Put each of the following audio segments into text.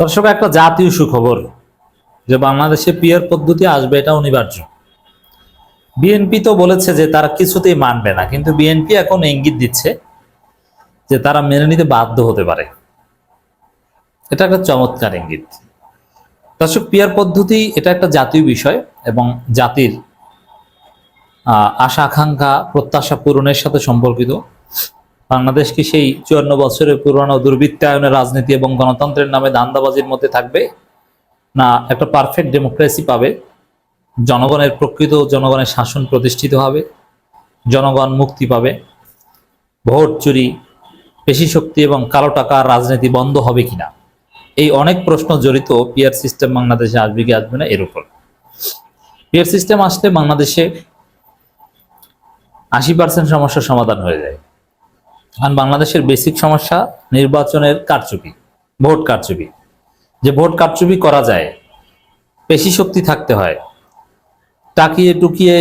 দর্শক, একটা জাতীয় সুখবর যে বাংলাদেশে পিয়ার পদ্ধতি আসবে এটা অনিবার্য। বিএনপি তো বলেছে যে তারা কিছুতেই মানবে না, কিন্তু বিএনপি এখন ইঙ্গিত দিচ্ছে যে তারা মেনে নিতে বাধ্য হতে পারে। এটা একটা চমৎকার ইঙ্গিত। দর্শক, পিয়ার পদ্ধতি এটা একটা জাতীয় বিষয় এবং জাতির আশা আকাঙ্ক্ষা প্রত্যাশা পূরণের সাথে সম্পর্কিত। বাংলাদেশ কি সেই চুয়ান্ন বছরের পুরনো দুর্বৃত্তায়নের রাজনীতি এবং গণতন্ত্রের নামে দান্দাবাজির মধ্যে থাকবে? না, একটা পারফেক্ট ডেমোক্রেসি পাবে। জনগণের প্রকৃত জনগণের শাসন প্রতিষ্ঠিত হবে। জনগণ মুক্তি পাবে। ভোট চুরি, পেশি শক্তি এবং কালো টাকার রাজনীতি বন্ধ হবে কিনা এই অনেক প্রশ্ন জড়িত পিয়ার সিস্টেম বাংলাদেশে আসবে কি আসবে না এর উপর। পিয়ার সিস্টেম আসলে বাংলাদেশে আশি পার্সেন্ট সমস্যার সমাধান হয়ে যায়। কারণ বাংলাদেশের বেসিক সমস্যা নির্বাচনের কারচুপি, ভোট কারচুপি। যে ভোট কারচুপি করা যায় পেশি শক্তি থাকতে হয়। টাকিয়ে টুকিয়ে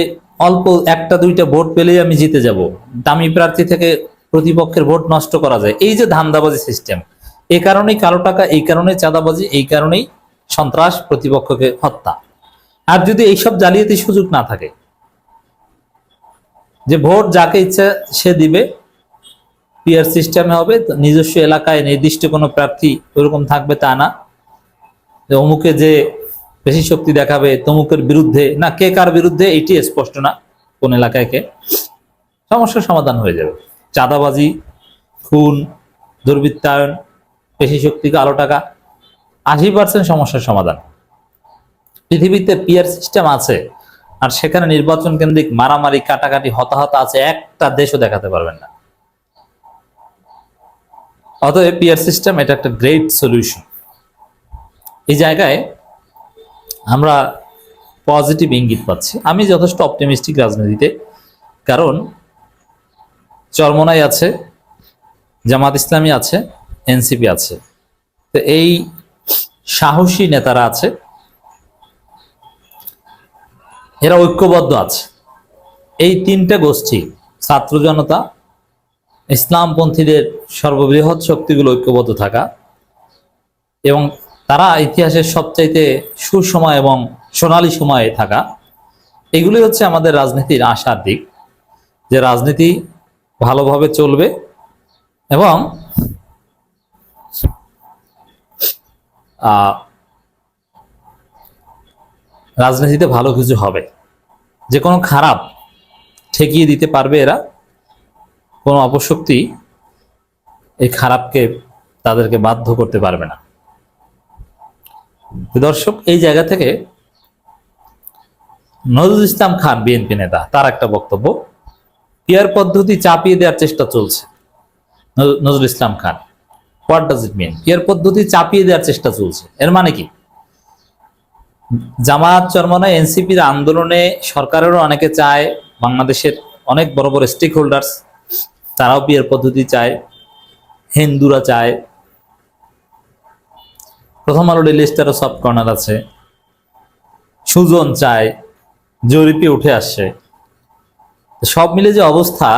অল্প একটা দুইটা ভোট পেলেই আমি জিতে যাব। দামি প্রার্থী থেকে প্রতিপক্ষের ভোট নষ্ট করা যায়। এই যে ধান্দাবাজি সিস্টেম এই কারণেই কালো টাকা, এই কারণেই চাঁদাবাজি, এই কারণেই সন্ত্রাস, প্রতিপক্ষকে হত্যা। আর যদি এইসব জালিয়াতির সুযোগ না থাকে, যে ভোট যাকে ইচ্ছা সে দিবে পিয়ার সিস্টেমে হবে নিজস্ব এলাকায় নির্দিষ্ট কোনো প্রার্থী ওরকম থাকবে তা না। যে অমুকে যে বেশি শক্তি দেখাবে, তমুকের বিরুদ্ধে, না, কে কার বিরুদ্ধে এইটি স্পষ্ট না কোন এলাকায় কে। সমস্যার সমাধান হয়ে যাবে। চাঁদাবাজি, খুন, দুর্বৃত্তায়ন পেশি শক্তি, কালো টাকা, আশি পার্সেন্ট সমস্যার সমাধান। পৃথিবীতে পিয়ার সিস্টেম আছে, আর সেখানে নির্বাচন কেন্দ্রিক মারামারি, কাটাকাটি, হতাহত আছে একটা দেশও দেখাতে পারবেন না। অতএব পিয়ার সিস্টেম এটা একটা গ্রেট সলিউশন এই জায়গায় আমরা পজিটিভ ইঙ্গিত পাচ্ছি। আমি যথেষ্ট অপটিমিস্টিক রাজনীতিতে, কারণ চরমনাই আছে, জামাত ইসলামী আছে এনসিপি আছে। তো এই সাহসী নেতারা আছে, এরা ঐক্যবদ্ধ আছে। এই তিনটা গোষ্ঠী, ছাত্র জনতা ইসলামপন্থীদের সর্ববৃহৎ শক্তিগুলো ঐক্যবদ্ধ থাকা এবং তারা ইতিহাসের সবচাইতে সুসময় এবং সোনালী সময়ে থাকা এগুলি হচ্ছে আমাদের রাজনীতির আশার দিক, যে রাজনীতি ভালোভাবে চলবে এবং রাজনীতিতে ভালো কিছু হবে। যে কোনো খারাপ ঠেকিয়ে দিতে পারবে এরা। কোনো অপশক্তি এই খারাপকে তাদেরকে বাধ্য করতে পারবে না। দর্শক, এই জায়গা থেকে নজরুল ইসলাম খান, বিএনপি নেতা, তার একটা বক্তব্য, পিয়ার পদ্ধতি চাপিয়ে দেওয়ার চেষ্টা চলছে। নজ- Nazrul Islam Khan, what does it mean? Peer পদ্ধতি চাপিয়ে দেওয়ার চেষ্টা চলছে। এর মানে কি? জামায়াত চরমনায় এনসিপির আন্দোলনে সরকারেরও অনেকে চায় বাংলাদেশের অনেক বড় বড় স্টেক হোল্ডার্স তারাও বিয়ের পদ্ধতি চায়, হিন্দুরা চায়। প্রথম আলো ডেলি স্টারও সফট কর্নার আছে। সুজন চায়, জরিপে উঠে আসছে। সব মিলে যে অবস্থা,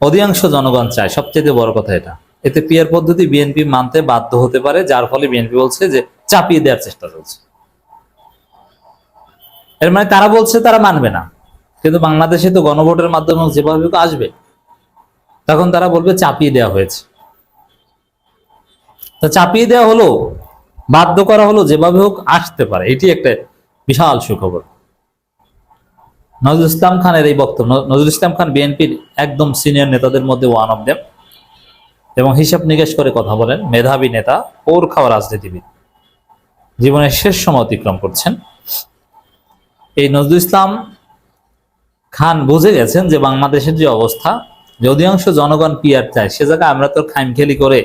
অধিকাংশ জনগণ চায়। সবচেয়ে বড় কথা এটা। এতে পিয়ার পদ্ধতি বিএনপি মানতে বাধ্য হতে পারে, যার ফলে বিএনপি বলছে যে চাপিয়ে দেওয়ার চেষ্টা চলছে। এর মানে তারা বলছে তারা মানবে না। কিন্তু বাংলাদেশে তো গণভোটের মাধ্যমে যেভাবে আসবে। তখন তারা বলবে চাপিয়ে দেওয়া হয়েছে। তো চাপিয়ে দেওয়া হলো, বাধ্য করা হলো যেভাবে হোক আসতে পারে। এটি একটা বিশাল সুখবর। নজরুল ইসলাম খানের এই বক্তব্য নজরুল ইসলাম খান বিএনপির একদম সিনিয়র নেতাদের মধ্যে ওয়ান অফ দেম এবং হিসাব নিকেশ করে কথা বলেন মেধাবী নেতা, ওর খাওয়া রাজনীতিবিদ। জীবনের শেষ সময় অতিক্রম করছেন। এই নজরুল ইসলাম খান বুঝে গেছেন যে বাংলাদেশের যে অবস্থা যে অধিকাংশ জনগণ পিয়ার চায়, সে জায়গায় আমরা তোর খাইমখেলি করে,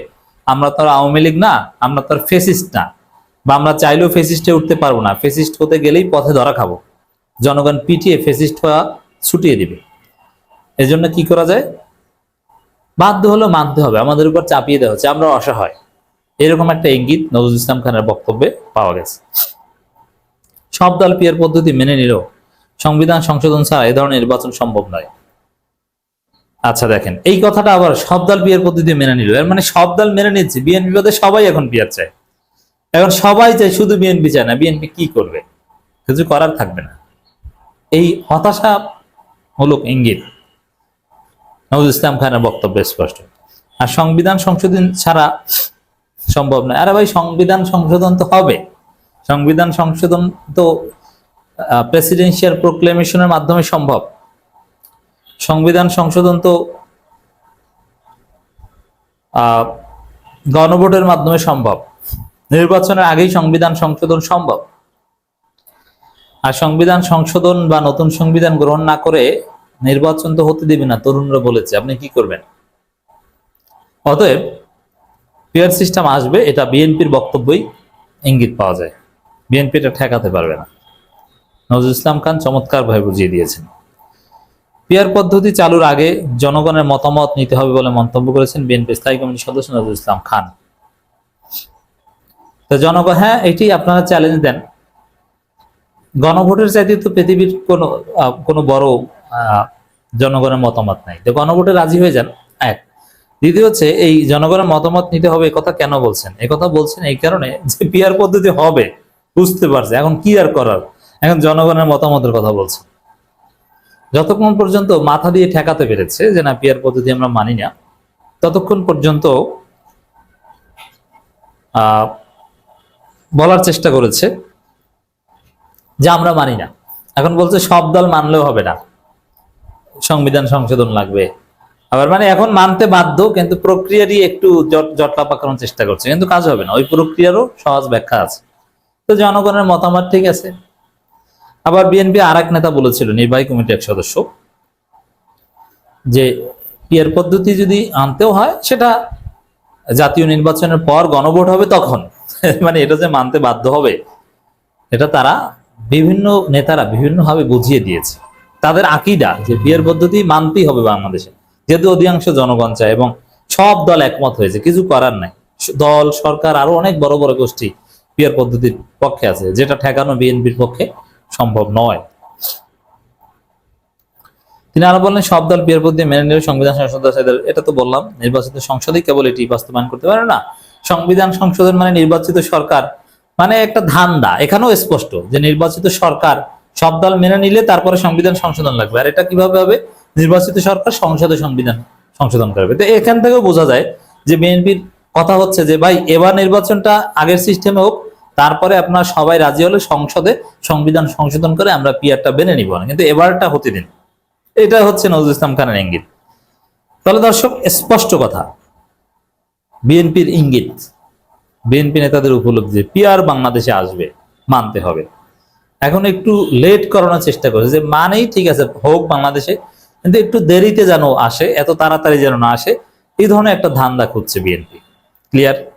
আমরা তোর আওয়ামী লীগ না, আমরা তোর ফেসিস্ট না, বা আমরা চাইলেও ফেসিস্টে উঠতে পারব না। ফেসিস্ট হতে গেলেই পথে ধরা খাব। জনগণ পিটিয়ে ফেসিস্ট হওয়া ছুটিয়ে দিবে। এই জন্য কি করা যায়? বাধ্য হলেও মানতে হবে, আমাদের উপর চাপিয়ে দেওয়া হচ্ছে, আমরা অসহায়। এরকম একটা ইঙ্গিত নজরুল ইসলাম খানের বক্তব্যে পাওয়া গেছে। সব দল পিয়ার পদ্ধতি মেনে নিলেও সংবিধান সংশোধন ছাড়া এ ধরনের নির্বাচন সম্ভব নয়। আচ্ছা দেখেন, এই কথাটা আবার সব দল বিয়ের পদ্ধতি মেনে নিল। এর মানে সব দল মেনে নিচ্ছে, বিএনপি বাদে সবাই এখন বিয়ার চায়। এখন সবাই চায় শুধু বিএনপি চায় না, বিএনপি কি করবে? কিছু করার থাকবে না। এই হতাশা হলো ইঙ্গিত। নজরুল ইসলাম খানের বক্তব্য স্পষ্ট। আর সংবিধান সংশোধন ছাড়া সম্ভব নয়। আরে ভাই, সংবিধান সংশোধন তো হবে। সংবিধান সংশোধন তো প্রেসিডেন্সিয়াল প্রোক্লেমেশনের মাধ্যমে সম্ভব। সংবিধান সংশোধন তো গণভোটের মাধ্যমে সম্ভব। নির্বাচনের আগেই সংবিধান সংশোধন সম্ভব। আর সংবিধান সংশোধন বা নতুন সংবিধান গ্রহণ না করে নির্বাচন তো হতে দিবে না, তরুণরা বলেছে। আপনি কি করবেন? অতএব পিয়ার সিস্টেম আসবে, এটা বিএনপির বক্তব্যই ইঙ্গিত পাওয়া যায়। বিএনপি এটা ঠেকাতে পারবে না। নজরুল ইসলাম খান চমৎকারভাবে বুঝিয়ে দিয়েছেন। পিয়ার পদ্ধতি চালুর আগে জনগণের মতামত নিতে হবে বলে মন্তব্য করেছেন বিএনপি স্থায়ী কমিটির সদস্য নজরুল ইসলাম খান। তো জনগণ হ্যাঁ এটি আপনারা চ্যালেঞ্জ দেন। গণভোটের চাইতে তো পৃথিবীর কোনো কোনো বড় জনগণের মতামত নাই। তো গণভোটে রাজি হয়ে যান, এক। দ্বিতীয় হচ্ছে, এই জনগণের মতামত নিতে হবে কথা কেন বলছেন? কথা বলছেন এই কারণে যে পিয়ার পদ্ধতি হবে, বুঝতে পারছে। এখন কি আর করার? এখন জনগণের মতামতের কথা বলছেন। যতক্ষণ পর্যন্ত মাথা দিয়ে ঠেকাতে পেরেছে যে না পিয়ার পদ্ধতি আমরা মানি না, ততক্ষণ পর্যন্ত বলার চেষ্টা করেছে যে আমরা মানি না। এখন বলছে সব দল মানলেও হবে না। সংবিধান সংশোধন লাগবে। আবার মানে এখন মানতে বাধ্য, কিন্তু প্রক্রিয়ারই একটু জট জটলা পাকানোর চেষ্টা করছে। কিন্তু কাজ হবে না। ওই প্রক্রিয়ারও সহজ ব্যাখ্যা আছে। তো জনগণের মতামত ঠিক আছে। আবার বিএনপি আর এক নেতা বলেছিল, নির্বাহী কমিটির এক সদস্য, যে পিয়ার পদ্ধতি যদি আনতেও হয়, সেটা জাতীয় নির্বাচনের পর গণভোট হবে তখন। মানে এটা যে মানতে বাধ্য হবে, এটা তারা বিভিন্ন নেতারা বিভিন্নভাবে বুঝিয়ে দিয়েছে। তাদের আকিদা যে বিয়ের পদ্ধতি মানতেই হবে বাংলাদেশে। যেহেতু অধিকাংশ জনগণ চায় এবং সব দল একমত হয়েছে, কিছু করার নাই। দল, সরকার, আরও অনেক বড় বড় গোষ্ঠী বিয়ের পদ্ধতির পক্ষে আছে, যেটা ঠেকানো বিএনপির পক্ষে। সম্ভব নয়। তিনি আরও বললেন, সব দল বিয়ের পদ্ধতি মেনে নিলে সংবিধান সংশোধন এটা তো বললাম, নির্বাচিত সংসদই কেবল এটি বাস্তবায়ন করতে পারে না। সংবিধান সংশোধন মানে নির্বাচিত সরকার মানে একটা ধান্দা। এখানেও স্পষ্ট যে নির্বাচিত সরকার, সব দল মেনে নিলে তারপরে সংবিধান সংশোধন লাগবে। আর এটা কীভাবে হবে? নির্বাচিত সরকার সংসদে সংবিধান সংশোধন করবে। তো এখান থেকেও বোঝা যায় যে বিএনপির কথা হচ্ছে যে, ভাই, এবার নির্বাচনটা আগের সিস্টেমে হোক তারপরে আপনার সবাই রাজি হলে সংসদে, সংবিধান সংশোধন করে আমরা পিয়ারটা বেনে নিব কিন্তু এবারটা হতে দিন। এটা হচ্ছে নজরুল ইসলাম খানের ইঙ্গিত। তাহলে দর্শক, স্পষ্ট কথা। বিএনপির ইঙ্গিত। বিএনপি নেতাদের উপলব্ধি। পিয়ার বাংলাদেশে আসবে, মানতে হবে। এখন একটু লেট করানোর চেষ্টা করেছে যে মানেই ঠিক আছে, হোক বাংলাদেশে, কিন্তু একটু দেরিতে যেন আসে, এত তাড়াতাড়ি যেন না আসে, এই ধরনের একটা ধান্দা খুঁজছে বিএনপি। ক্লিয়ার?